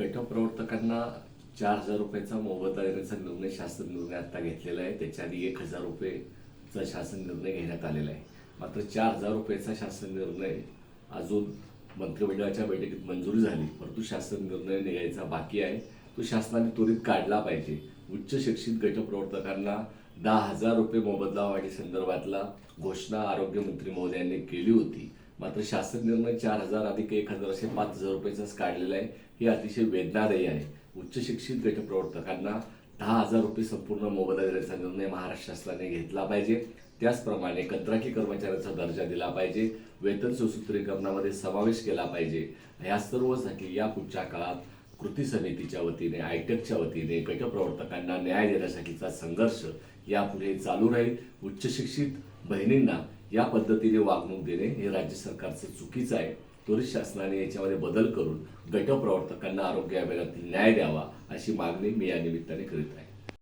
गटप्रवर्तकांना चार हजार रुपयाचा मोबदला देण्याचा निर्णय शासन निर्णय आता घेतलेला आहे. त्याच्या आधी एक हजार रुपयेचा शासन निर्णय घेण्यात आलेला आहे. मात्र चार हजार रुपयाचा शासन निर्णय अजून मंत्रिमंडळाच्या बैठकीत मंजुरी झाली. परंतु शासन निर्णय निघायचा बाकी आहे. तो शासनाने त्वरित काढला पाहिजे. उच्च शिक्षित गटप्रवर्तकांना दहा हजार रुपये मोबदला वाढी संदर्भातला घोषणा आरोग्यमंत्री महोदयांनी केली होती. मात्र शासन निर्णय चार हजार अधिक एक हजार असे पाच हजार रुपयाचाच काढलेला आहे. हे अतिशय वेदनादायी आहे. उच्च शिक्षित गटप्रवर्तकांना दहा हजार रुपये संपूर्ण मोबदला देण्याचा निर्णय महाराष्ट्र शासनाने घेतला पाहिजे. त्याचप्रमाणे कंत्राटी कर्मचाऱ्यांचा दर्जा दिला पाहिजे. वेतन सुसूत्रीकरणामध्ये समावेश केला पाहिजे. ह्या सर्वसाठी या पुढच्या काळात कृती समितीच्या वतीने आयटेकच्या वतीने गटप्रवर्तकांना न्याय देण्यासाठीचा संघर्ष यापुढे चालू राहील. उच्चशिक्षित बहिणींना या पद्धतीने वागणूक देणे हे राज्य सरकारचं चुकीचं आहे. त्वरित शासनाने याच्यामध्ये बदल करून गटप्रवर्तकांना आरोग्य अभियानातील न्याय द्यावा अशी मागणी मी या निमित्ताने करीत आहे.